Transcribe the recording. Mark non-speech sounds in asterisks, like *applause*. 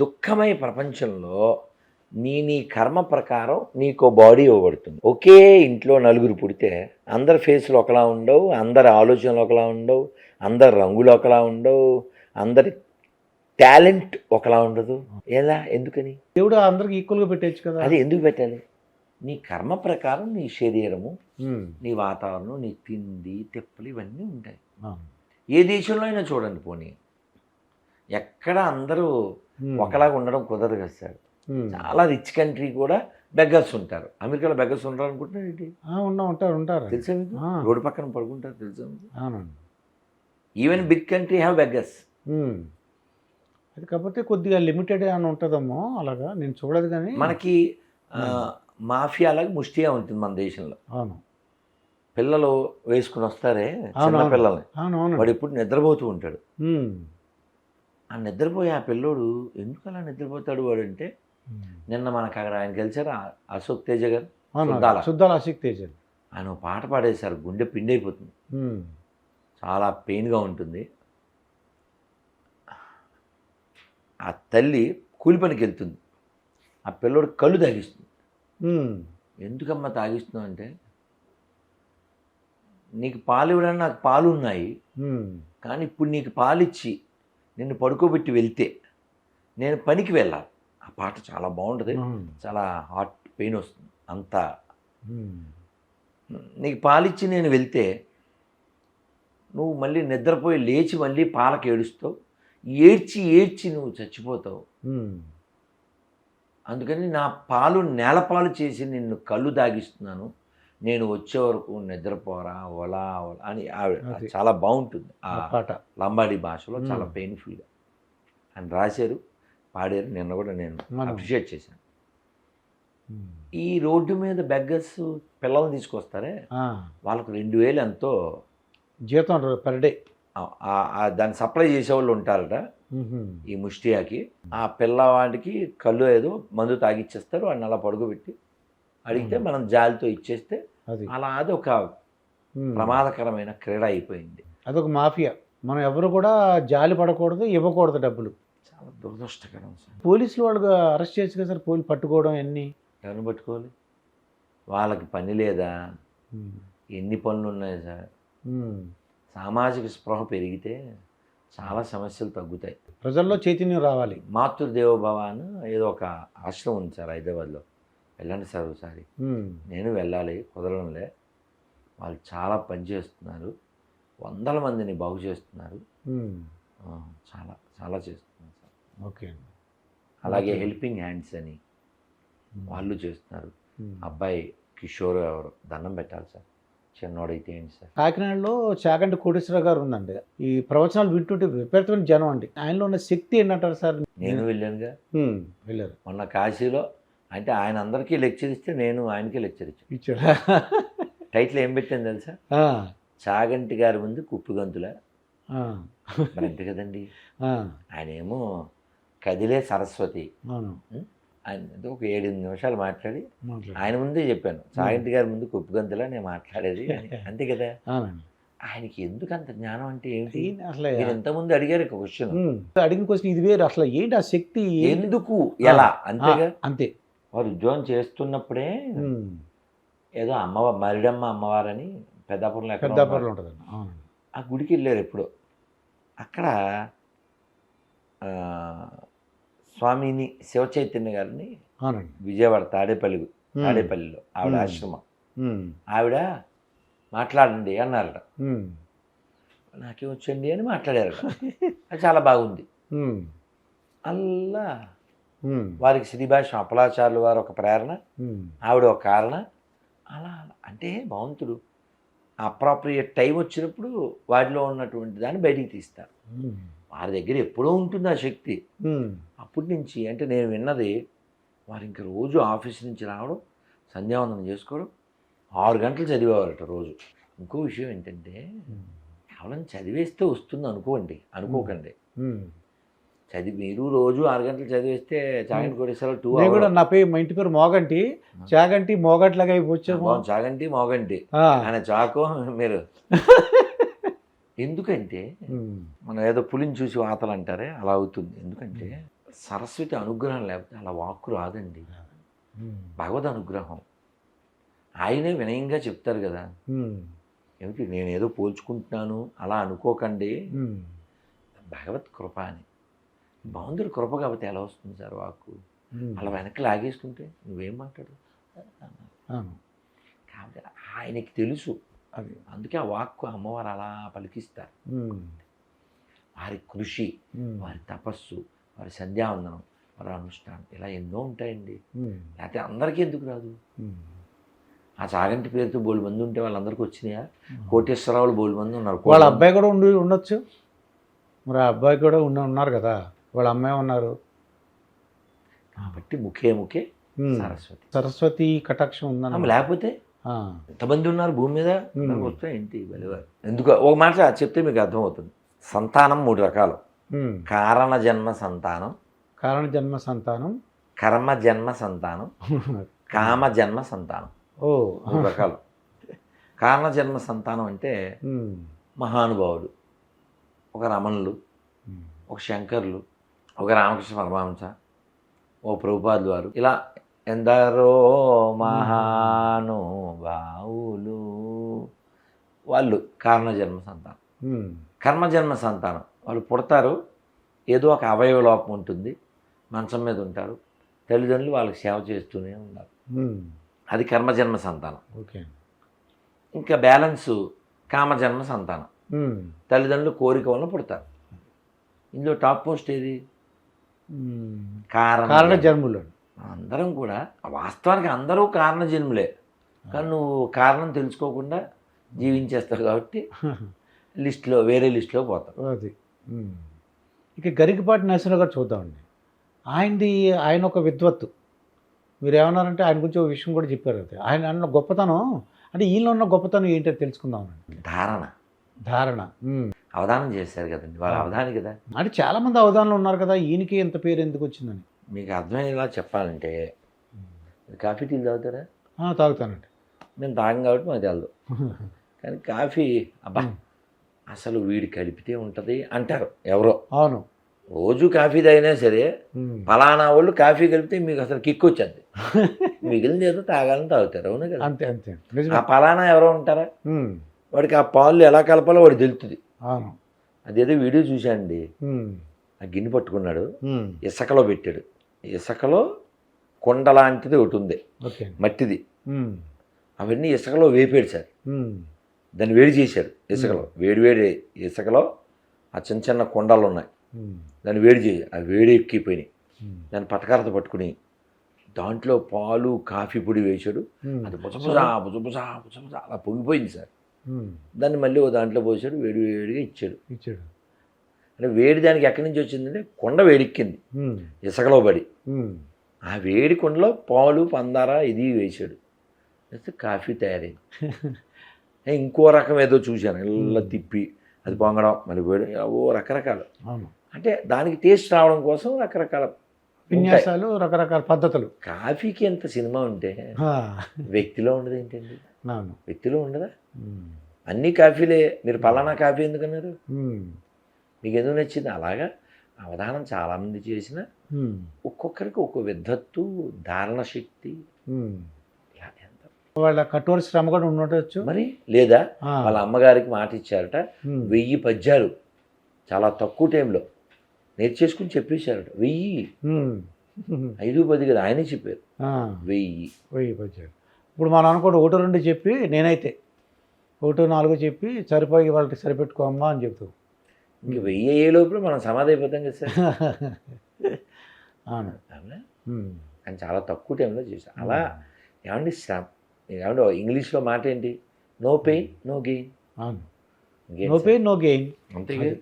దుఃఖమయ ప్రపంచంలో నీ నీ కర్మ ప్రకారం నీకు బాడీ ఇవ్వబడుతుంది. ఒకే ఇంట్లో నలుగురు పుడితే అందరి ఫేస్లు ఒకలా ఉండవు అందరి ఆలోచనలు ఒకలా ఉండవు అందరి రంగులు ఒకలా ఉండవు అందరి టాలెంట్ ఒకలా ఉండదు. ఎలా? ఎందుకని? దేవుడు అందరికి ఈక్వల్గా పెట్టచ్చు కదా. అది ఎందుకు పెట్టాలి? నీ కర్మ ప్రకారం నీ శరీరము. నీ వాతావరణం నీ తిండి తెప్పలు ఇవన్నీ ఉంటాయి. ఏ దేశంలో అయినా చూడండి పోనీ. ఎక్కడ అందరూ. ఒకలాగా ఉండడం కుదరదు కదా సార్. చాలా రిచ్ కంట్రీ కూడా బెగ్గర్స్ ఉంటారు. అమెరికాలో బెగ్గర్స్ ఉంటారు అనుకుంటున్నారు ఏంటి? ఉన్నా ఉంటారు ఉంటారు. తెలుసా మీకు. రోడ్డు పక్కన పడుకుంటారు తెలుసా అవునండి. Even big country have beggars. అది కాకపోతే కొద్దిగా లిమిటెడ్ అని ఉంటుందమ్మో అలాగా నేను చూడదు కానీ. మనకి ఆ, మాఫియాలాగా ముష్టిగా ఉంటుంది మన దేశంలో. అవును. పిల్లలు వేసుకుని వస్తారే చిన్న. పిల్లల్ని అవును అవును వాడు ఎప్పుడు నిద్రపోతూ ఉంటాడు. ఆ నిద్రపోయే ఆ పిల్లోడు ఎందుకు అలా నిద్రపోతాడు వాడు అంటే. నిన్న మనకు అక్కడ ఆయన కలిసారు అశోక్ తేజ గారు శుద్ధాల. ఆసక్తి తేజ ఆయన పాట పాడేశారు గుండె పిండి అయిపోతుంది. చాలా పెయిన్గా ఉంటుంది ఆ తల్లి కూలి పనికి వెళ్తుంది ఆ పిల్లోడు కళ్ళు తాగిస్తుంది. ఎందుకమ్మా తాగిస్తున్నావు అంటే నీకు పాలు ఇవ్వడానికి నాకు పాలు ఉన్నాయి. కానీ ఇప్పుడు నీకు పాలిచ్చి నిన్ను పడుకోబెట్టి వెళ్తే నేను పనికి వెళ్ళాలి ఆ పాట చాలా బాగుంటుంది. చాలా హార్ట్ పెయిన్ వస్తుంది అంత. నీకు పాలిచ్చి నేను వెళ్తే నువ్వు మళ్ళీ నిద్రపోయి లేచి మళ్ళీ పాలకు ఏడుస్తావు ఏడ్చి ఏడ్చి నువ్వు చచ్చిపోతావు. అందుకని నా పాలు నేలపాలు చేసి నిన్ను కళ్ళు దాగిస్తున్నాను నేను వచ్చే వరకు నిద్రపోరా ఒలా ఒలా అని ఆవిడ. చాలా బాగుంటుంది ఆ పాట లంబాడి భాషలో చాలా. పెయిన్ఫుల్గా ఆయన రాశారు పాడారు నిన్న కూడా నేను. అప్రిషియేట్ చేశాను. ఈ రోడ్డు మీద బెగ్గర్స్ పిల్లల్ని తీసుకొస్తారే. వాళ్ళకు రెండు వేలు ఎంతో జీతం పర్ డే దాన్ని సప్లై చేసేవాళ్ళు ఉంటారట ఈ ముష్టియాకి ఆ పిల్లవాడికి కళ్ళు ఏదో మందు తాగిచ్చేస్తారు వాడిని అలా పడుకోబెట్టి అడిగితే. మనం జాలితో ఇచ్చేస్తే అలా అది ఒక. ప్రమాదకరమైన క్రీడ అయిపోయింది. అదొక మాఫియా. మనం ఎవరు కూడా జాలి పడకూడదు ఇవ్వకూడదు డబ్బులు. చాలా దురదృష్టకరం సార్. పోలీసులు వాళ్ళు అరెస్ట్ చేయొచ్చు కదా సార్? పోలీసు పట్టుకోవడం అన్నీ ఎవరిని పట్టుకోవాలి? వాళ్ళకి పని లేదా? ఎన్ని పనులు ఉన్నాయి సార్? సామాజిక స్పృహ పెరిగితే చాలా సమస్యలు తగ్గుతాయి. ప్రజల్లో చైతన్యం రావాలి. మాతృదేవోభవ అని ఏదో ఒక ఆశ్రమం ఉంది సార్ హైదరాబాద్లో. వెళ్ళండి సార్ ఒకసారి. నేను వెళ్ళాలి కుదరడంలే. వాళ్ళు చాలా పని చేస్తున్నారు. వందల మందిని బాగు చేస్తున్నారు. చాలా చాలా చేస్తున్నారు సార్. ఓకే అండి. అలాగే. హెల్పింగ్ హ్యాండ్స్ అని. వాళ్ళు చేస్తున్నారు. అబ్బాయి కిషోర్ ఎవరు? దండం పెట్టాలి సార్. చిన్నోడైతే ఏంటి సార్? కాకినాడలో చాగంటి కోటేశ్వర గారు ఉందండి. ఈ ప్రవచనాలు వింటుంటే విపరీతమైన జనం అండి. ఆయనలో ఉన్న శక్తి ఏంటంటారు సార్? నేను వెళ్ళానుగా. వెళ్ళారు. మొన్న కాశీలో అంటే ఆయన అందరికీ లెక్చర్ ఇస్తే నేను ఆయనకే లెక్చర్ ఇచ్చాను. ఇచ్చాడా. టైటిల్ ఏం పెట్టాను తెలుసా? చాగంటి గారి ముందు కుప్పిగంతుల. మరి అంతే కదండి. ఆ, ఆయన ఏమో కదిలే సరస్వతి. ఆయన ఒక ఏడు నిమిషాలు మాట్లాడి. ఆయన ముందే చెప్పాను. చాగంటి గారి ముందు కుప్పిగంతులా నేను మాట్లాడేది. *laughs* అంతే కదా? ఆయనకి ఎందుకు అంత జ్ఞానం అంటే ఏంటి? అసలు ఎంతమంది అడిగారు క్వశ్చన్. అడిగిన క్వశ్చన్ ఇది వేరు. అసలు ఏంటి ఆ శక్తి? ఎందుకు? ఎలా? అంతేగా? అంతే. వారు ఉద్యోగం చేస్తున్నప్పుడే. ఏదో అమ్మ మరిడమ్మ అమ్మవారని పెద్దాపురంలో పెద్దాపురంలో అవును ఆ గుడికి వెళ్ళారు ఎప్పుడు అక్కడ స్వామిని శివచైతన్య గారిని అవునండి విజయవాడ తాడేపల్లి. తాడేపల్లిలో ఆవిడ. ఆశ్రమం. ఆవిడ మాట్లాడండి అన్నారట ఉమ్. నాకేం వచ్చండి అని మాట్లాడారట అది చాలా బాగుంది. అల్లా. వారికి శ్రీభాష అప్పలాచార్యులు వారు ఒక ప్రేరణ ఉమ్. ఆవిడ ఒక కారణ అలా. అంటే భగవంతుడు అప్రాప్రియేట్ టైం వచ్చినప్పుడు వాటిలో ఉన్నటువంటి దాన్ని బయటికి తీస్తారు ఉమ్. వారి దగ్గర ఎప్పుడో ఉంటుంది ఆ శక్తి. అప్పటి నుంచి అంటే నేను విన్నది వారు ఇంక రోజు ఆఫీస్ నుంచి రావడం సంధ్యావందనం చేసుకోవడం ఆరు గంటలు చదివేవారట రోజు ఇంకో విషయం ఏంటంటే. కేవలం చదివేస్తే వస్తుంది అనుకోండి అనుకోకండి. చదివి మీరు రోజు ఆరు గంటలు చదివేస్తే చాగంటి కోటేశ్వరరావు టూ నేను కూడా అవర్ నా పేరు మా ఇంటి పేరు మోగంటి. చాగంటి మోగట్లాగా వచ్చాము చాగంటి మోగంటి. ఆయన చాకో మీరు. *laughs* ఎందుకంటే. మనం ఏదో పులిని చూసి వాతలు అంటారే అలా అవుతుంది. ఎందుకంటే సరస్వతి అనుగ్రహం లేకపోతే అలా వాక్కు రాదండి. భగవద్ అనుగ్రహం. ఆయనే వినయంగా చెప్తారు కదా. ఏమిటి? నేనేదో పోల్చుకుంటున్నాను అలా అనుకోకండి. భగవత్ కృప అని. బాగుంది కృప కాబట్టి ఎలా వస్తుంది సార్ వాక్కు ఉమ్. అలా వెనక్కి లాగేసుకుంటే నువ్వేం మాట్లాడు. కాబట్టి ఆయనకి తెలుసు అది అందుకే ఆ వాక్కు అమ్మవారు అలా పలికిస్తారు. వారి కృషి. వారి తపస్సు వారి సంధ్యావందనం వారి అనుష్ఠానం ఇలా ఎన్నో ఉంటాయండి. లేకపోతే అందరికీ ఎందుకు రాదు. ఆ చాగంటి పేరుతో బోలు మంది ఉంటే వాళ్ళందరికీ వచ్చినాయా కోటేశ్వరరావులు బోలు మంది ఉన్నారు వాళ్ళ అబ్బాయి కూడా ఉండి ఉండొచ్చు మరి ఆ అబ్బాయి కూడా ఉన్న ఉన్నారు కదా వాళ్ళ అమ్మాయి ఉన్నారు. కాబట్టి ముఖే ముఖే. సరస్వతి. సరస్వతి కటాక్షం ఉందన్న లేకపోతే. ఎంతమంది ఉన్నారు భూమి మీద? వస్తే ఏంటి వెలువారు ఎందుకు ఒక మాట చెప్తే మీకు అర్థమవుతుంది. సంతానం మూడు రకాలు. కారణ జన్మ సంతానం. కారణ జన్మ సంతానం. కర్మ జన్మ సంతానం. *laughs* కామ జన్మ సంతానం. ఓ. మూడు రకాలు. కారణ జన్మ సంతానం అంటే ఉమ్. మహానుభావులు ఒక రమణులు. ఒక శంకర్లు. ఒక రామకృష్ణ పరమహంస ఓ ప్రభుపాదులు వారు ఇలా ఎందరో మహానుభావులు వాళ్ళు కారణజన్మ సంతానం. కర్మజన్మ సంతానం వాళ్ళు పుడతారు ఏదో ఒక అవయవ లోపం ఉంటుంది మంచం మీద ఉంటారు తల్లిదండ్రులు వాళ్ళకి సేవ చేస్తూనే ఉన్నారు. అది కర్మజన్మ సంతానం ఓకే ఇంకా బ్యాలెన్సు కామజన్మ సంతానం. తల్లిదండ్రులు కోరిక వలన పుడతారు ఇందులో టాప్ పోస్ట్ ఏది. కారణ కారణ జన్మ. జన్ములు. అందరం కూడా వాస్తవానికి అందరూ కారణ జన్ములే. కానీ నువ్వు కారణం తెలుసుకోకుండా జీవించేస్తావు కాబట్టి *laughs* లిస్ట్లో వేరే లిస్ట్లో పోతావు. అది. ఇక గరికపాటి నరసింహ గారు చూద్దామండి. ఆయనది ఆయన ఒక విద్వత్తు. మీరు ఏమన్నారంటే ఆయన గురించి ఒక విషయం కూడా చెప్పారు అది ఆయన అన్న గొప్పతనం అంటే ఈయన ఉన్న గొప్పతనం ఏంటో తెలుసుకుందామని ధారణ. ధారణ. అవధానం చేశారు కదండి. వాళ్ళ అవధాని కదా. అంటే చాలామంది అవధానంలో ఉన్నారు కదా ఈయనకి ఎంత పేరు ఎందుకు వచ్చిందని? మీకు అర్థమయ్యేలా చెప్పాలంటే కాఫీ టీలు తాగుతారా? తాగుతానండి. మేము తాగం కాబట్టి మాకు తెలదు. *laughs* కానీ కాఫీ అబ్బా అసలు వీడి కలిపితే ఉంటుంది అంటారు ఎవరో. అవును. రోజు కాఫీ తాగినా సరే. ఫలానా వాళ్ళు కాఫీ కలిపితే మీకు అసలు కిక్ వచ్చేది. *laughs* మిగిలిన ఏదో తాగాలని తాగుతారు అవును కదా? అంతే అంతే. ఆ ఫలానా ఎవరో ఉంటారా. వాడికి ఆ పాలు ఎలా కలపాలో వాడు తెలుస్తుంది అదేదో వీడియో చూశానండి. ఆ గిన్నె పట్టుకున్నాడు. ఇసుకలో పెట్టాడు ఇసుకలో కొండ లాంటిది ఒకటి ఉంది మట్టిది. అవన్నీ ఇసుకలో వేపాడు సార్. దాన్ని వేడి చేశాడు ఇసుకలో వేడి వేడి ఇసుకలో ఆ చిన్న చిన్న కొండలు ఉన్నాయి. దాన్ని వేడి చేసి ఆ వేడి ఎక్కిపోయినాయి. దాన్ని పటకారత పట్టుకుని దాంట్లో పాలు కాఫీ పొడి వేశాడు. అది బుజబుజా బుజబుజా బుజబుజా అలా పొంగిపోయింది సార్. దాన్ని మళ్ళీ ఓ దాంట్లో పోసాడు వేడి వేడిగా ఇచ్చాడు. ఇచ్చాడు. అంటే వేడి దానికి ఎక్కడి నుంచి వచ్చిందంటే కొండ వేడెక్కింది. ఇసుకలో పడి. ఆ వేడి కొండలో పాలు పందార ఇది వేసాడు వేస్తే కాఫీ తయారైంది. *laughs* ఇంకో రకం ఏదో చూశాను. ఇలా తిప్పి అది పొంగడం మళ్ళీ వేడి ఓ రకరకాలు. అంటే దానికి టేస్ట్ రావడం కోసం రకరకాల. విన్యాసాలు రకరకాల పద్ధతులు. కాఫీకి ఎంత సినిమా ఉంటే వ్యక్తిలో ఉండదు ఏంటండి అవును వ్యక్తిలో ఉండదా. అన్ని కాఫీలే. మీరు పలానా కాఫీ ఎందుకన్నారు. మీకు ఎందుకు నచ్చింది? అలాగా. అవధానం చాలామంది చేసిన. ఒక్కొక్కరికి ఒక్కో విద్ధత్తు ధారణ శక్తి. వాళ్ళ కఠోర శ్రమ కూడా ఉండవచ్చు మరి లేదా. వాళ్ళ అమ్మగారికి మాట ఇచ్చారట. వెయ్యి పద్యాలు. చాలా తక్కువ టైంలో. నేర్చేసుకుని చెప్పేశారట. వెయ్యి. ఐదు పది కదా ఆయనే చెప్పారు. వెయ్యి. వెయ్యి పద్యాలు. ఇప్పుడు మనం అనుకోండి ఒకటి రెండు చెప్పి నేనైతే ఒకటి నాలుగు చెప్పి సరిపోయి వాళ్ళకి సరిపెట్టుకోమ్మా అని చెప్తూ. ఇంక వెయ్యి లోపల మనం సమాధి అయిపోతాం కదా సార్. *laughs* అవును. కానీ చాలా తక్కువ టైంలో చేశాను. అలా ఏమండి శ్రమ ఏమంటే ఇంగ్లీష్లో మాట ఏంటి? No pain no gain. అవును. No pain no gain. అంతే.